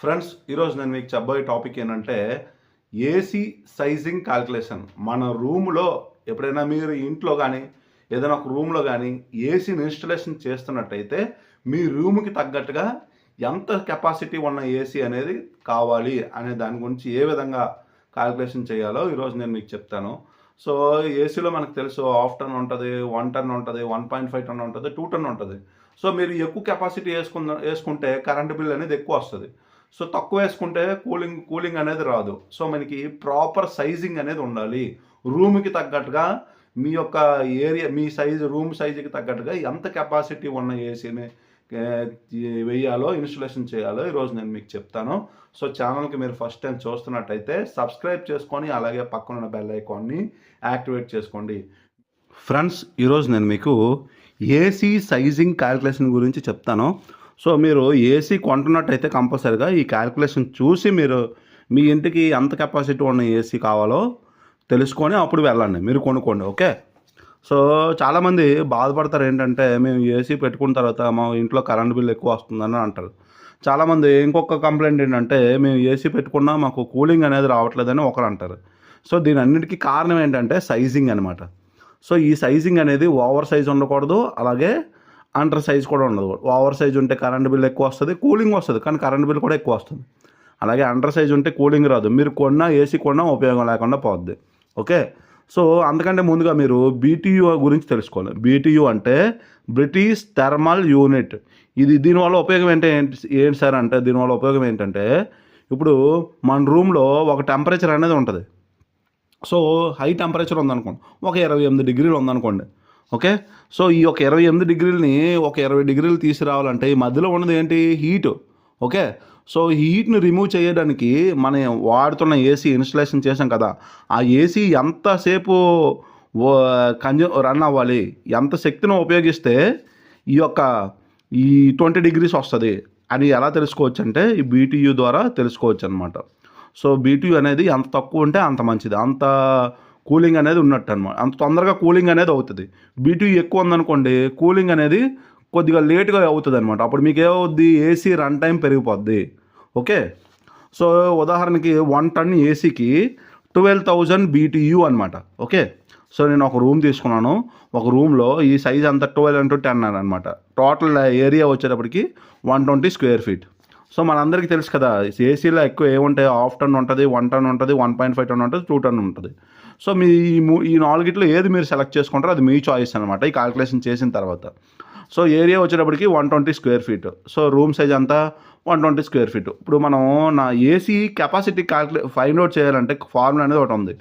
Friends ఈరోజు నేను మీకు చెప్పబోయే టాపిక్ ఏంటంటే ఏసీ సైజింగ్ క్యాల్కులేషన్ మన రూమ్లో ఎప్పుడైనా మీరు ఇంట్లో కానీ ఏదైనా ఒక రూమ్లో కానీ ఏసీని ఇన్స్టలేషన్ చేస్తున్నట్టయితే మీ రూమ్కి తగ్గట్టుగా ఎంత కెపాసిటీ ఉన్న ఏసీ అనేది కావాలి అనే దాని గురించి ఏ విధంగా క్యాల్కులేషన్ చేయాలో ఈరోజు నేను మీకు చెప్తాను. సో ఏసీలో మనకు తెలుసు హాఫ్ టన్ ఉంటుంది వన్ టన్ ఉంటుంది వన్ పాయింట్ ఫైవ్ టన్ ఉంటుంది టూ టన్ ఉంటుంది. సో మీరు ఎక్కువ కెపాసిటీ వేసుకున్న వేసుకుంటే కరెంట్ బిల్ అనేది ఎక్కువ వస్తుంది. సో తక్కువ వేసుకుంటే కూలింగ్ కూలింగ్ అనేది రాదు. సో మనకి ప్రాపర్ సైజింగ్ అనేది ఉండాలి. రూమ్కి తగ్గట్టుగా మీ యొక్క ఏరియా మీ సైజు రూమ్ సైజుకి తగ్గట్టుగా ఎంత కెపాసిటీ ఉన్న ఏసీని వేయాలో ఇన్స్టలేషన్ చేయాలో ఈరోజు నేను మీకు చెప్తాను. సో ఛానల్కి మీరు ఫస్ట్ టైం చూస్తున్నట్టయితే సబ్స్క్రైబ్ చేసుకొని అలాగే పక్కన బెల్ ఐకాన్ని యాక్టివేట్ చేసుకోండి. ఫ్రెండ్స్ ఈరోజు నేను మీకు ఏసీ సైజింగ్ క్యాలిక్యులేషన్ గురించి చెప్తాను. సో మీరు ఏసీ కొంటున్నట్టయితే కంపల్సరీగా ఈ క్యాల్కులేషన్ చూసి మీరు మీ ఇంటికి ఎంత కెపాసిటీ ఉన్న ఏసీ కావాలో తెలుసుకొని అప్పుడు వెళ్ళండి. మీరు కొనుక్కోండి. ఓకే? సో చాలామంది బాధపడతారు ఏంటంటే మేము ఏసీ పెట్టుకున్న తర్వాత మా ఇంట్లో కరెంట్ బిల్ ఎక్కువ వస్తుందని అంటారు. చాలామంది ఇంకొక కంప్లైంట్ ఏంటంటే మేము ఏసీ పెట్టుకున్నా మాకు కూలింగ్ అనేది రావట్లేదని ఒకరు అంటారు. సో దీని అన్నిటికీ కారణం ఏంటంటే సైజింగ్ అనమాట సో ఈ సైజింగ్ అనేది ఓవర్ సైజ్ ఉండకూడదు. అలాగే అండర్ సైజ్ కూడా ఉండదు. ఓవర్ సైజ్ ఉంటే కరెంట్ బిల్ ఎక్కువ వస్తుంది కూలింగ్ వస్తుంది కానీ కరెంట్ బిల్ కూడా ఎక్కువ వస్తుంది. అలాగే అండర్ సైజ్ ఉంటే కూలింగ్ రాదు. మీరు కొన్నా ఏసీ కొన్నా ఉపయోగం లేకుండా పోద్ది. ఓకే? సో అందుకంటే ముందుగా మీరు బీటీయూ గురించి తెలుసుకోవాలి. బీటీయూ అంటే బ్రిటిష్ థర్మల్ యూనిట్. ఇది దీనివల్ల ఉపయోగం ఏంటి ఏంటి ఏంటి సార్ అంటే దీనివల్ల ఉపయోగం ఏంటంటే ఇప్పుడు మన రూమ్లో ఒక టెంపరేచర్ అనేది ఉంటుంది. సో హై టెంపరేచర్ ఉందనుకోండి ఒక ఇరవై ఎనిమిది డిగ్రీలు ఉందనుకోండి ఓకే? సో ఈ ఒక ఇరవై ఎనిమిది డిగ్రీలని ఒక ఇరవై డిగ్రీలు తీసుకురావాలంటే ఈ మధ్యలో ఉన్నది ఏంటి? హీట్. ఓకే? సో హీట్ని రిమూవ్ చేయడానికి మనం వాడుతున్న ఏసీ ఇన్స్టలేషన్ చేసాం కదా. ఆ ఏసీ ఎంతసేపు కన్జ్యూ రన్ అవ్వాలి? ఎంత శక్తిని ఉపయోగిస్తే ఈ యొక్క ఈ ట్వంటీ డిగ్రీస్ వస్తుంది అని ఎలా తెలుసుకోవచ్చు అంటే ఈ బీటీయూ ద్వారా తెలుసుకోవచ్చు అనమాట సో బీటీయూ అనేది ఎంత తక్కువ ఉంటే అంత మంచిది. అంత కూలింగ్ అనేది ఉన్నట్టు అనమాట అంత తొందరగా కూలింగ్ అనేది అవుతుంది. బీటీ ఎక్కువ ఉందనుకోండి కూలింగ్ అనేది కొద్దిగా లేట్గా అవుతుంది అనమాట అప్పుడు మీకు ఏమవుద్ది ఏసీ రన్ టైం పెరిగిపోద్ది. ఓకే? సో ఉదాహరణకి వన్ టన్ ఏసీకి ట్వెల్వ్ థౌజండ్ బీటీయూ అనమాట ఓకే? సో నేను ఒక రూమ్ తీసుకున్నాను. ఒక రూమ్లో ఈ సైజ్ అంతా ట్వెల్వ్ ఇంటూ టెన్ అనమాట టోటల్ ఏరియా వచ్చేటప్పటికి one twenty square feet so మనందరికీ తెలుసు కదా ఏసీలో ఎక్కువ ఏముంటాయి? హాఫ్ టన్ ఉంటుంది వన్ టన్ ఉంటుంది వన్ పాయింట్ ఫైవ్ టన్ ఉంటుంది టూ టన్ ఉంటుంది. సో మీ ఈ మూ ఈ నాలుగిట్లో ఏది మీరు సెలెక్ట్ చేసుకుంటారో అది మీ చాయిస్ అనమాట ఈ కాలిక్యులేషన్ చేసిన తర్వాత. సో ఏరియా వచ్చేటప్పటికి one twenty square feet. So room size అంతా వన్ ట్వంటీ స్క్వేర్ ఫీట్. ఇప్పుడు మనం నా AC capacity calculate find out చేయాలంటే ఫార్ములా అనేది ఒకటి ఉంది.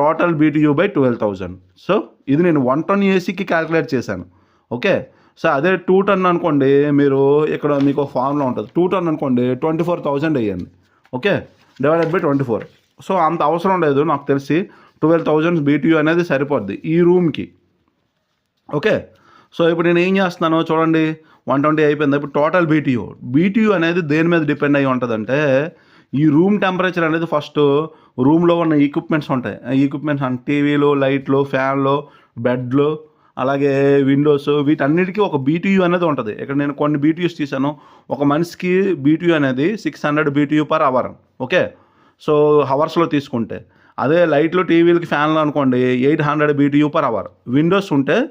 Total BTU by twelve thousand so ఇది నేను వన్ టన్ ఏసీకి క్యాలిక్యులేట్ చేశాను. ఓకే? సో అదే టూ టన్ అనుకోండి మీరు ఇక్కడ మీకు ఒక ఫార్ములా ఉంటుంది. టూ టన్ అనుకోండి ట్వంటీ ఫోర్ థౌజండ్ వేయండి. Okay? Divided by twenty four so అంత అవసరం లేదు నాకు తెలిసి. ట్వెల్వ్ థౌజండ్ బీటీయూ అనేది సరిపోద్ది ఈ రూమ్కి. ఓకే? సో ఇప్పుడు నేను ఏం చేస్తున్నాను చూడండి. వన్ ట్వంటీ అయిపోయింది. ఇప్పుడు టోటల్ బీటీయూ బీటీయూ అనేది దేని మీద డిపెండ్ అయ్యి ఉంటుందంటే ఈ రూమ్ టెంపరేచర్ అనేది ఫస్ట్ రూమ్లో ఉన్న ఈక్విప్మెంట్స్ ఉంటాయి. ఈక్విప్మెంట్స్ అంటే టీవీలు లైట్లు ఫ్యాన్లు బెడ్లు అలాగే విండోస్ వీటన్నిటికీ ఒక బీటీయూ అనేది ఉంటుంది. ఇక్కడ నేను కొన్ని బీటీయూస్ తీసాను ఒక మనిషికి బీటీయూ అనేది six hundred BTU per hour okay? So హవర్స్లో తీసుకుంటే. అదే లైట్లు టీవీలకి ఫ్యాన్లు అనుకోండి eight hundred BTU per hour windows ఉంటే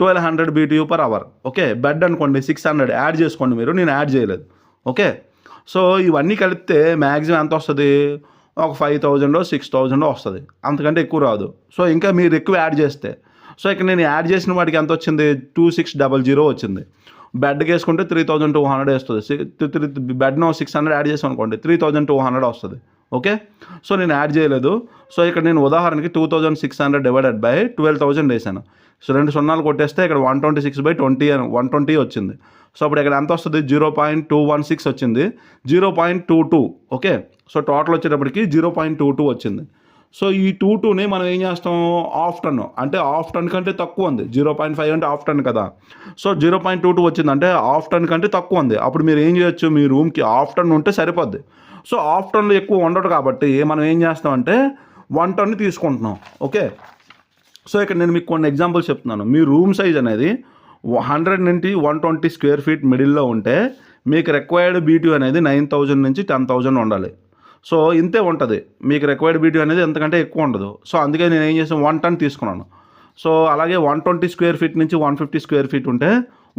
twelve hundred BTU per hour okay? Bed అనుకోండి సిక్స్ హండ్రెడ్ యాడ్ చేసుకోండి మీరు. నేను యాడ్ చేయలేదు. ఓకే? సో ఇవన్నీ కలిపితే మ్యాక్సిమం ఎంత వస్తుంది? ఒక ఫైవ్ థౌజండో సిక్స్ థౌజండో వస్తుంది. అంతకంటే ఎక్కువ రాదు. సో ఇంకా మీరు ఎక్కువ యాడ్ చేస్తే సో ఇక్కడ నేను యాడ్ చేసిన వాటికి ఎంత వచ్చింది? టూ సిక్స్ డబల్ జీరో వచ్చింది. బెడ్కి వేసుకుంటే త్రీ థౌజండ్ టూ హండ్రెడ్ వస్తుంది. బెడ్ను సిక్స్ హండ్రెడ్ యాడ్ చేసాం అనుకోండి త్రీ థౌజండ్ టూ హండ్రెడ్ వస్తుంది. ఓకే సో నేను యాడ్ చేయలేదు. సో ఇక్కడ నేను ఉదాహరణకి two thousand six hundred divided by twelve thousand వేసాను. సో రెండు సున్నాలు కొట్టేస్తే ఇక్కడ one twenty six by twenty అని వన్ ట్వంటీ వచ్చింది. సో అప్పుడు ఇక్కడ ఎంత వస్తుంది? Zero point two one six వచ్చింది. Zero point two two okay so total వచ్చేటప్పటికి జీరో పాయింట్ టూ టూ వచ్చింది. సో ఈ టూ టూని మనం ఏం చేస్తాం ఆఫ్ టన్ అంటే ఆఫ్ టన్ కంటే తక్కువ ఉంది. జీరో పాయింట్ ఫైవ్ అంటే ఆఫ్ టన్ కదా. So zero point two two వచ్చిందంటే ఆఫ్ టన్ కంటే తక్కువ ఉంది. అప్పుడు మీరు ఏం చేయొచ్చు? మీ రూమ్కి ఆఫ్ టన్ ఉంటే సరిపోద్ది. సో ఆఫ్ టన్లో ఎక్కువ ఉండదు కాబట్టి మనం ఏం చేస్తామంటే వన్ టన్ తీసుకుంటున్నాం. ఓకే? సో ఇక్కడ నేను మీకు కొన్ని ఎగ్జాంపుల్స్ చెప్తున్నాను. మీ రూమ్ సైజ్ అనేది హండ్రెడ్ నుండి వన్ ట్వంటీ స్క్వేర్ ఫీట్ మిడిల్లో ఉంటే మీకు రిక్వైర్డ్ బీటీ అనేది నైన్ థౌజండ్ నుంచి టెన్ థౌజండ్ ఉండాలి. సో ఇంతే ఉంటుంది. మీకు రిక్వైర్డ్ బీటీ అనేది ఎంతకంటే ఎక్కువ ఉండదు. సో అందుకే నేను ఏం చేసాను వన్ టన్ తీసుకున్నాను. సో అలాగే వన్ ట్వంటీ స్క్వేర్ ఫీట్ నుంచి వన్ ఫిఫ్టీ స్క్వేర్ ఫీట్ ఉంటే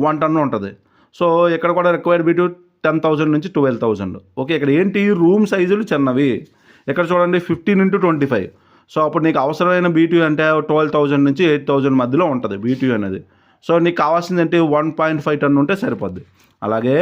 వన్ టన్ ఉంటుంది. సో ఇక్కడ కూడా రిక్వైర్డ్ వీడియో టెన్ థౌజండ్ నుంచి ట్వెల్వ్ థౌజండ్ ఓకే ఇక్కడ ఏంటి? రూమ్ సైజులు చిన్నవి. ఇక్కడ చూడండి fifteen into twenty five so అప్పుడు నీకు అవసరమైన బీటీ అంటే ట్వెల్వ్ థౌజండ్ నుంచి ఎయిట్ థౌజండ్ మధ్యలో ఉంటుంది బీటీ అనేది. సో నీకు కావాల్సింది ఏంటి? వన్ పాయింట్ ఫైవ్ టన్ ఉంటే సరిపోద్ది. అలాగే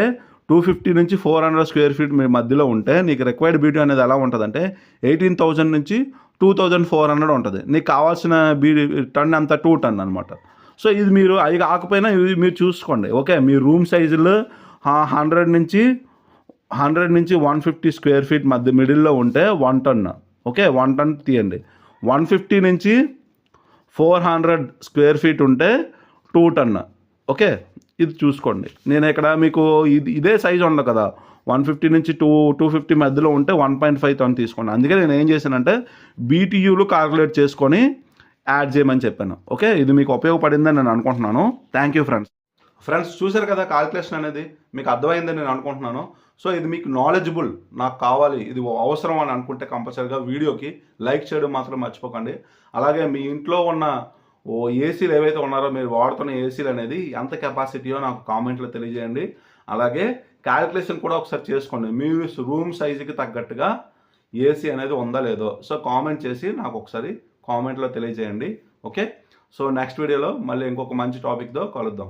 టూ ఫిఫ్టీ నుంచి ఫోర్ హండ్రెడ్ స్క్వేర్ ఫీట్ మీ మధ్యలో ఉంటే నీకు రిక్వైర్డ్ బీటీ అనేది ఎలా ఉంటుందంటే ఎయిటీన్ థౌజండ్ నుంచి టూ థౌజండ్ ఫోర్ హండ్రెడ్ ఉంటుంది. నీకు కావాల్సిన బీ టన్ అంతా టూ టన్ అనమాట సో ఇది మీరు అవి కాకపోయినా ఇవి మీరు చూసుకోండి. ఓకే మీ రూమ్ సైజులు హండ్రెడ్ నుంచి హండ్రెడ్ నుంచి వన్ ఫిఫ్టీ స్క్వేర్ ఫీట్ మధ్య మిడిల్లో ఉంటే one ton okay one ton తీయండి. వన్ ఫిఫ్టీ నుంచి ఫోర్ హండ్రెడ్ స్క్వేర్ ఫీట్ ఉంటే టూ టన్ ఓకే ఇది చూసుకోండి. నేను ఇక్కడ మీకు ఇది ఇదే సైజ్ ఉండదు కదా. వన్ ఫిఫ్టీ నుంచి టూ టూ ఫిఫ్టీ మధ్యలో ఉంటే వన్ పాయింట్ ఫైవ్ టన్ తీసుకోండి. అందుకే నేను ఏం చేశానంటే బీటీయూలు కాల్కులేట్ చేసుకొని యాడ్ చేయమని చెప్పాను. ఓకే ఇది మీకు ఉపయోగపడిందని నేను అనుకుంటున్నాను. థ్యాంక్ యూ ఫ్రెండ్స్ ఫ్రెండ్స్ చూశారు కదా కాల్కులేషన్ అనేది? మీకు అర్థమైందని నేను అనుకుంటున్నాను. సో ఇది మీకు నాలెడ్జబుల్ నాకు కావాలి ఇది అవసరం అని అనుకుంటే కంపల్సరీగా వీడియోకి లైక్ చేయడం మాత్రం మర్చిపోకండి. అలాగే మీ ఇంట్లో ఉన్న ఓ ఏసీలు ఏవైతే ఉన్నారో మీరు వాడుతున్న ఏసీలు అనేది ఎంత కెపాసిటీయో నాకు కామెంట్లో తెలియజేయండి. అలాగే క్యాలిక్యులేషన్ కూడా ఒకసారి చేసుకోండి. మీ రూమ్ సైజుకి తగ్గట్టుగా ఏసీ అనేది ఉందా లేదో. సో కామెంట్ చేసి నాకు ఒకసారి కామెంట్లో తెలియజేయండి. ఓకే సో నెక్స్ట్ వీడియోలో మళ్ళీ ఇంకొక మంచి టాపిక్తో కలుద్దాం.